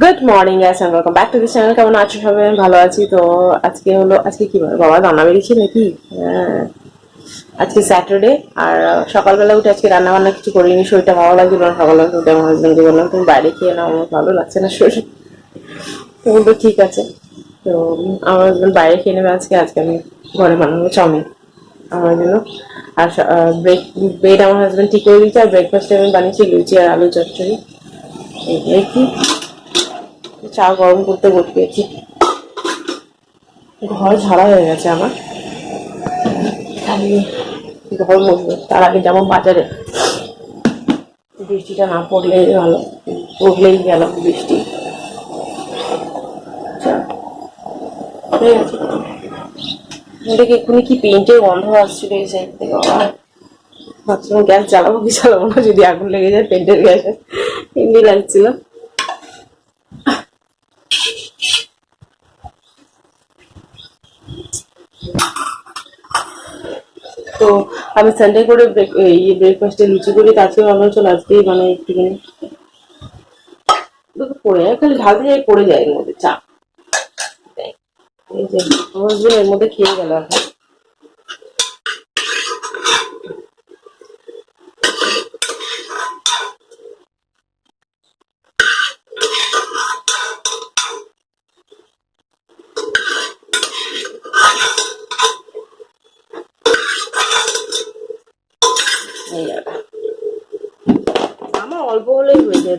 Good morning guys and welcome back to this channel কেমন আছো সবাই? আমি ভালো আছি। তো আজকে হলো, আজকে কি বাবা, রান্না বেরিয়েছি নাকি? হ্যাঁ। আজকে স্যাটারডে আর সকালবেলা উঠে আজকে রান্না বান্না কিছু করিনি। শরীরটা ভালো লাগছিল না। সকালবেলা উঠে আমার হাজবেন্ডকে বললাম, তুমি বাইরে খেয়ে নাও, আমার ভালো লাগছে না শরীর। তো বলল, ঠিক আছে। তো আমার হাজবেন্ড বাইরে খেয়ে নেবে আজকে। আজকে আমি ঘরে বানাবো চাউমিন। আমার জন্য। আর ব্রেক বেড আমার হাজবেন্ড ঠিক করে দিয়েছে, আর ব্রেকফাস্টে আমি বানিয়েছি, লুচি আর আলু চচ্চড়ি। এই কি? চা গরম করতে বসিয়েছি ঘর ঝাড়া হয়ে গেছে আমার। খালি ঘর মুছবো তার আগে যাব বাজারে। বৃষ্টিটা না পড়লেই ভালো। পড়লেই গেল বৃষ্টি। এদিকে এক্ষুনি কি পেন্টের গন্ধ আসছিল এই সাইড থেকে? বাবা। ভাবছিলাম গ্যাস জ্বালাবো কি জ্বালাবো না, যদি আগুন লেগে যায় পেন্টের গ্যাসে। এমনি লাগছিল তো আমি সানডে করে ইয়ে ব্রেকফাস্টে লুচি করি আজকে ভাবলাম চলো আজকেই মানে একটুখানি। পড়ে যায়, খালি ঢালতে যাই পড়ে যায় এর মধ্যে, চা। এই যে, আমার এর মধ্যে খেয়ে গেল এখন।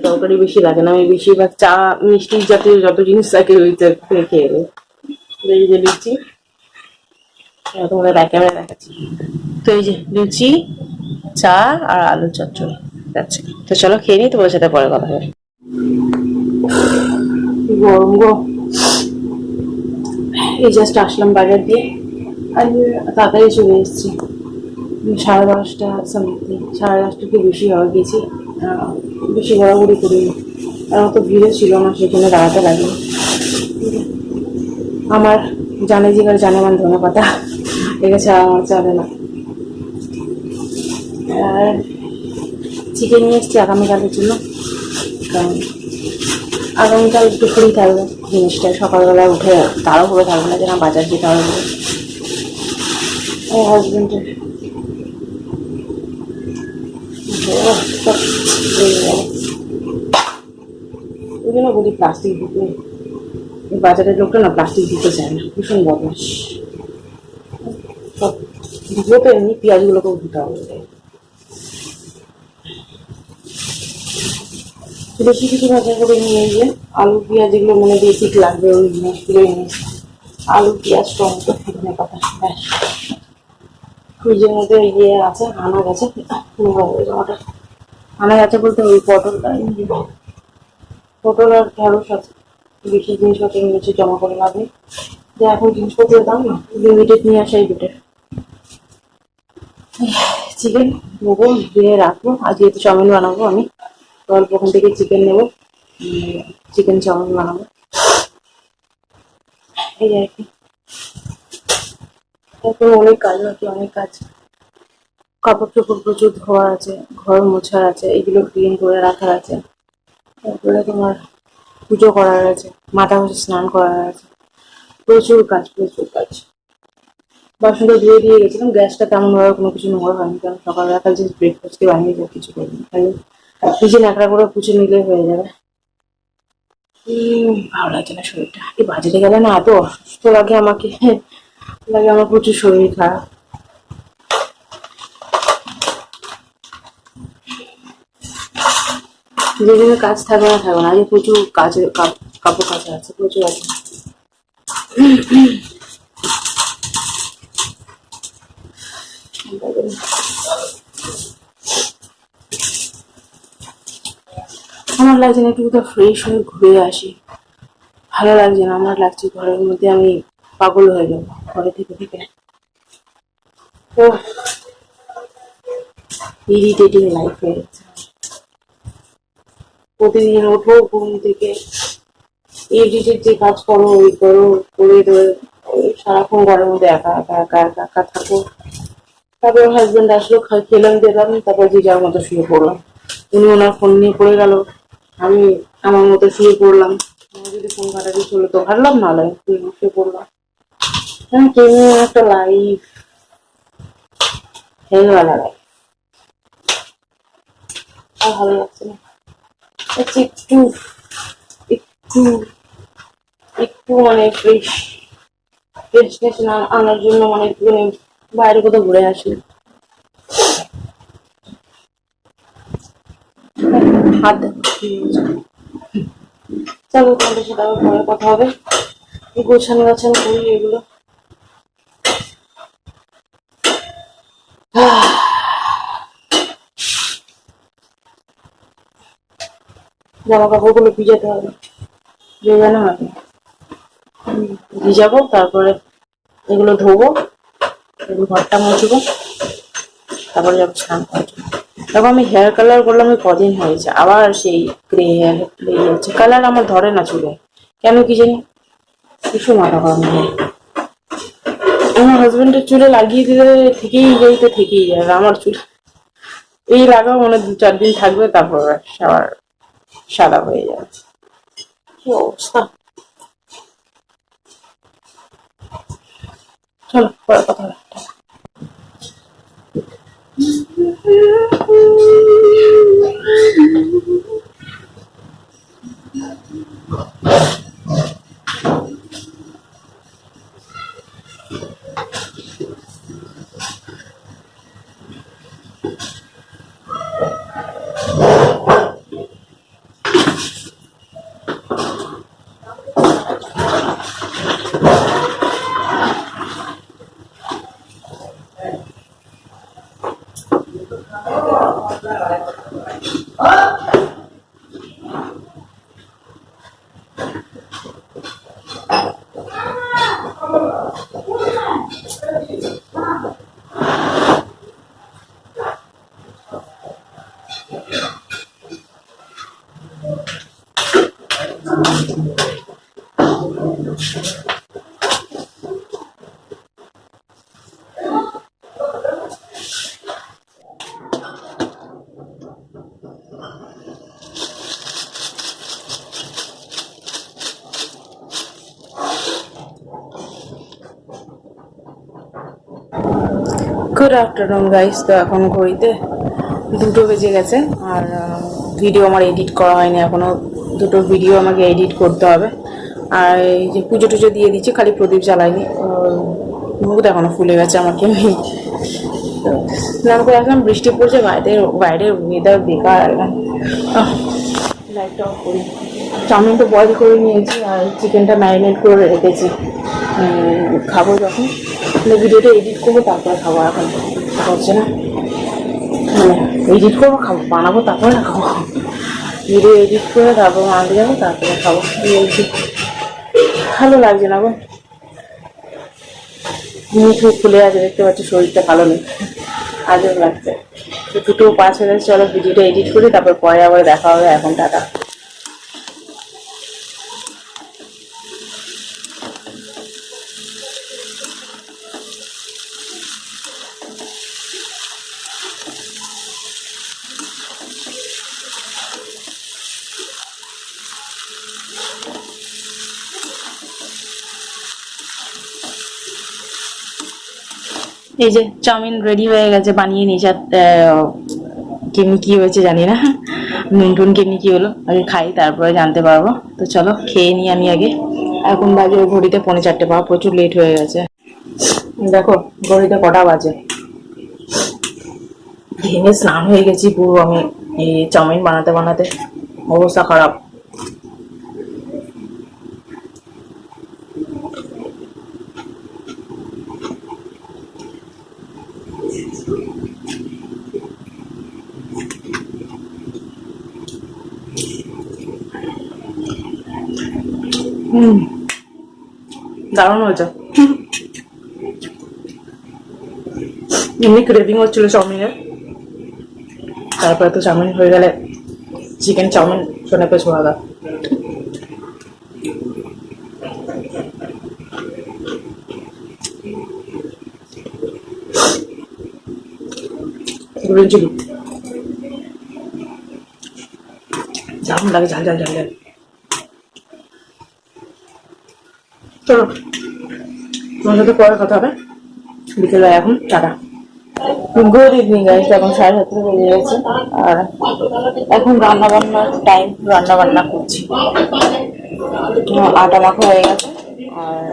তরকারি বেশি লাগে না, আমি বেশিরভাগ চা, মিষ্টি জাতীয় যত জিনিস থাকে ওই খেয়ে নিই। এই যে লুচি। তোমাদের এক ক্যামেরা দেখাচ্ছি। তো এই যে লুচি, চা আর আলু চচ্চড়ি যাচ্ছে তো চলো খেয়ে নিই, তোমাদের সাথে পরে কথা হবে। গরম গো। এই জাস্ট আসলাম বাজার দিয়ে, আর তাড়াতাড়ি চলে এসেছি। সাড়ে দশটা সামথিং সাড়ে দশটা কি বেশি হওয়া গেছি। বেশি ঘোরাঘুরি করিনি। আর অত ভিড়ে ছিল না, সেখানে দাঁড়াতে লাগে আমার জানে জিগার জানে মান ধনে পাতা। এগুলো ছাড়া আমার চলে না। আর চিকেন নিয়ে এসছি আগামীকালের জন্য। কারণ আগামীকাল একটু ফ্রি থাকবে জিনিসটা। সকালবেলা উঠে করে থাকবে না যে না বাজার যেতে হবে বলে। ওই জন্য বলি প্লাস্টিক দিতে। বাজারের লোকটা না প্লাস্টিক দিতে চায় না, ভীষণ বদমাস সব তো এমনি পেঁয়াজগুলোকেও হবে বেশি কিছু ভাজা করে নিয়ে গিয়ে আলু, পেঁয়াজ এগুলো মানে বেসিক লাগবে ওই জিনিসগুলো এনে আলু, পেঁয়াজ, টমেটো পাতা, ব্যাস। ফ্রিজের মধ্যে ইয়ে আছে আনা গেছে আনা গেছে বলতে ওই পটলটা পটল আর ঢেঁড়স আছে। বেশি জিনিসপত্র নিচে জমা করে নেই। যে এখন জিনিসপত্রের দাম না লিমিটেড নিয়ে আসাই বেটার চিকেন নেব, ধুয়ে রাখব। আজকে তো চাউমিন বানাবো আমি। অল্প ওখান থেকে চিকেন নেব। চিকেন চাউমিন বানাবো। এই আর কি। তারপরে অনেক কাজ বাকি, অনেক কাজ। কাপড় চোপড় প্রচুর ধোয়া আছে, ঘর মোছার আছে, এগুলো ক্লিন করে রাখার আছে। তারপরে তোমার পুজো করার আছে, মাথা ঘষে স্নান করার আছে। প্রচুর কাজ প্রচুর কাজ। বাসনটা ধুয়ে দিয়ে গেছিলাম, গ্যাসটা তেমন ভাবে কোনো কিছু নোংরা হয়নি, কারণ সকালবেলা কাল যে ব্রেকফাস্টে বানিয়ে যাব কিছু করিনি। খালি কিচেন একটা করে পুছে নিলে হয়ে যাবে। ভালো লাগছে না শরীরটা। বাজারে গেলে না এত অসুস্থ লাগে আমাকে। লাগে আমার প্রচুর শরীর খারাপ। যেদিনে কাজ থাকবে না থাকবে না। আজকে প্রচুর কাজে কাপ- কাপড় কাচা আছে, প্রচুর আছে। আমার লাগছে না একটু কোথাও ফ্রেশ হয়ে ঘুরে আসি। ভালো লাগছে না, আমার লাগছে ঘরের মধ্যে আমি পাগল হয়ে যাব, ঘরে থেকে থেকে। ও ইরিটেটিং লাইফ হয়ে গেছে প্রতিদিন ওঠো ঘুম থেকে। এডিটের যে কাজ করো ওই করো, করে সারাক্ষণ ঘরের মধ্যে একা একা একা একা একা থাকো। তারপর হাজবেন্ড আসলো খেলাম, দিলাম, তারপর যে যার মতো শুয়ে পড়লাম। উনি ওনার ফোন নিয়ে পড়ে গেল। আমি আমার মতো শুয়ে পড়লাম। যদি ফোন ঘাটাঘাটি ছিল তো ঘাটলাম নাহলে শুয়ে পড়লাম। হ্যাঁ কেমন একটা লাইফ হেলওয়ালা লাইফ আর ভালো লাগছে না। আচ্ছা একটু একটু একটু মানে ফ্রেশ ফ্রেশনেস না আনার জন্য মানে একটুখানি বাইরে কোথাও ঘুরে আসি। হাত চলো তোমাদের সাথে আবার পরে কথা হবে। গোছানো গাছানো করি এগুলো? জামা কাপড়গুলো ভিজাতে হবে। ভেজানো হবে ভিজাবো, তারপরে এগুলো ধোবো ঘরটা মুছবো তারপরে যাব স্নান করার দেখো আমি হেয়ার কালার করলাম ওই কদিন হয়েছে আবার সেই গ্রে হেয়ার যাচ্ছে কালার আমার ধরে না চুলে। কেন কি জানি? কিছু মাথা গরম নেই আমার হাজবেন্ডের চুলে লাগিয়ে দিলে থেকেই যাই তো থেকেই যাবে আমার চুল এই লাগাও মানে দু চার দিন থাকবে, তারপর আবার সাদা হয়ে যাচ্ছে। কি অবস্থা? চলো পরে কথা হবে গুড আফটারনুন গাইস তো এখন ঘড়িতে দুটো বেজে গেছে আর ভিডিও আমার এডিট করা হয়নি, এখনও দুটো ভিডিও আমাকে এডিট করতে হবে। আর এই যে পুজো টুজো দিয়ে দিচ্ছি, খালি প্রদীপ ওর মুখ এখনও ফুলে গেছে তো স্নান করে আসলাম বৃষ্টি পড়ছে বাইরের বাইরের ওয়েদার বেকার একদম লাইটটা অফ করি। চাউমিন তো বয়েল করে নিয়েছি আর চিকেনটা ম্যারিনেট করে রেখেছি। খাব যখন। ভিডিওটা এডিট করব, তারপরে খাব এখন। হচ্ছে না? মানে এডিট করব, খাব, বানাবো, তারপরে না খাব। ভিডিও এডিট করে তারপর বানাতে যাব, তারপরে খাব। ভালো লাগছে না গো। মুখে খুলে আছে, দেখতে পাচ্ছি, শরীরটা ভালো নেই। আজও লাগছে। দুটো পাঁচ হয়ে চলো ভিডিওটা এডিট করি, তারপর পরে আবার দেখা হবে। এখন টাটা। এই যে চাউমিন রেডি হয়ে গেছে, বানিয়ে নিয়েছে কেমনি কি হয়েছে জানি না। নুন টুন কেমনি কি হলো, আগে খাই, তারপরে জানতে পারব। তো চলো, খেয়ে নিই আমি আগে। এখন বাজে ওই ঘড়িতে পৌনে চারটে পাওয়া প্রচুর লেট হয়ে গেছে। দেখো, ঘড়িতে কটা বাজে। ঘেমে স্নান হয়ে গেছি পুরো আমি, এই চাউমিন বানাতে বানাতে। অবস্থা খারাপ। হুম। দারুণ হয়েছে এমনি ক্রেভিং হচ্ছিল চাউমিনের। তারপরে তো চাউমিন হয়ে গেলে চিকেন চাউমিন শোনে পেছ আলাদা গ্রিন চিলি লাগে, ঝাল ঝাল ঝাল ঝাল। চলো তোমার সাথে পরে কথা হবে। বিকেলবেলা এখন, টাটা। গুড ইভিনিং গাইস এখন সাড়ে সাতটা বেজে গেছে। আর এখন রান্না বান্নার টাইম রান্না বান্না করছি আটা মাখা হয়ে গেছে। আর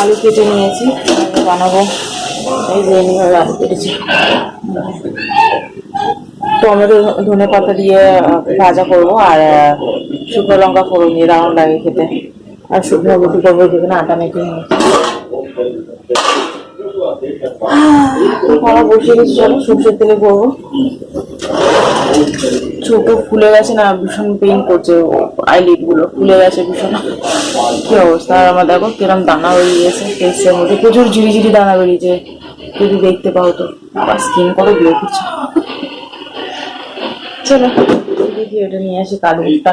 আলু কেটে নিয়েছি। বানাবো। এই যে এইভাবে আলু কেটেছি। টমেটো ধনে পাতা দিয়ে ভাজা করব। আর, শুকনো লঙ্কা ফোড়ন দিয়ে দারুণ লাগে খেতে। আর শুকনো রুটি করব যেখানে আটা মেখে কড়া চলো সর্ষের তেলে করব। ছোট ফুলে গেছে না, ভীষণ পেইন করছে আইলিডগুলো, ফুলে গেছে ভীষণ। কি অবস্থা? আর আমার দেখো কিরম দানা বেরিয়ে গেছে ফেসের মধ্যে প্রচুর ঝিরি ঝিরি দানা বেরিয়েছে। যদি দেখতে পাও তো আবার স্কিন কত গ্লো করছে। চলো এটা নিয়ে আসি কালুরটা।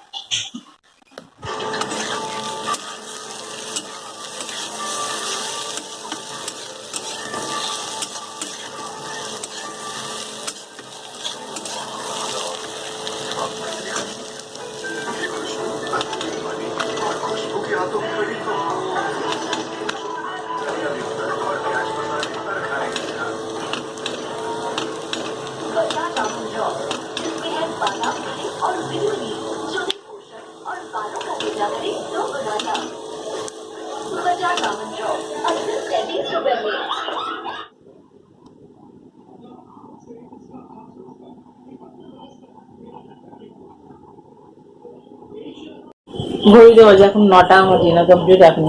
ঘড়িতে বাজে এখন নটা, আমার ডিনার কমপ্লিট এখন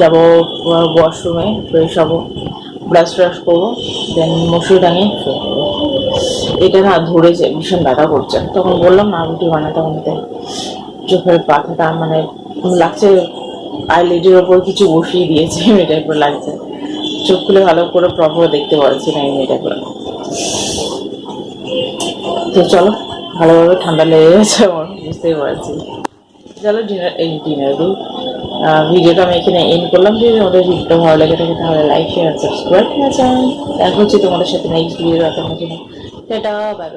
যাব ওয়াশরুমে ফ্রেশ হব ব্রাশ ট্রাশ করব দেন মশুরি টাঙিয়ে। এটা না ধরেছে, ভীষণ ব্যথা করছে। তখন বললাম, না, রুটি বানাতে বানাতে চোখের পাখাটা মানে লাগছে আইলিডের ওপর কিছু বসিয়ে দিয়েছে মেয়েটার উপর লাগছে। চোখ খুলে ভালো করে প্রপার দেখতে পারছি না, এই টাইপের তো চলো, ভালোভাবে ঠান্ডা লেগে গেছে আমার, বুঝতেই পারছি। চলো ডিনার ডিনার ভিডিওটা আমি এখানে এন্ড করলাম। যদি তোমাদের ভিডিওটা ভালো লাগে থাকে, তাহলে লাইক শেয়ার সাবস্ক্রাইব করে দেখা হচ্ছে তোমাদের সাথে নেক্সট ভিডিও রাখার জন্য টাটা বাই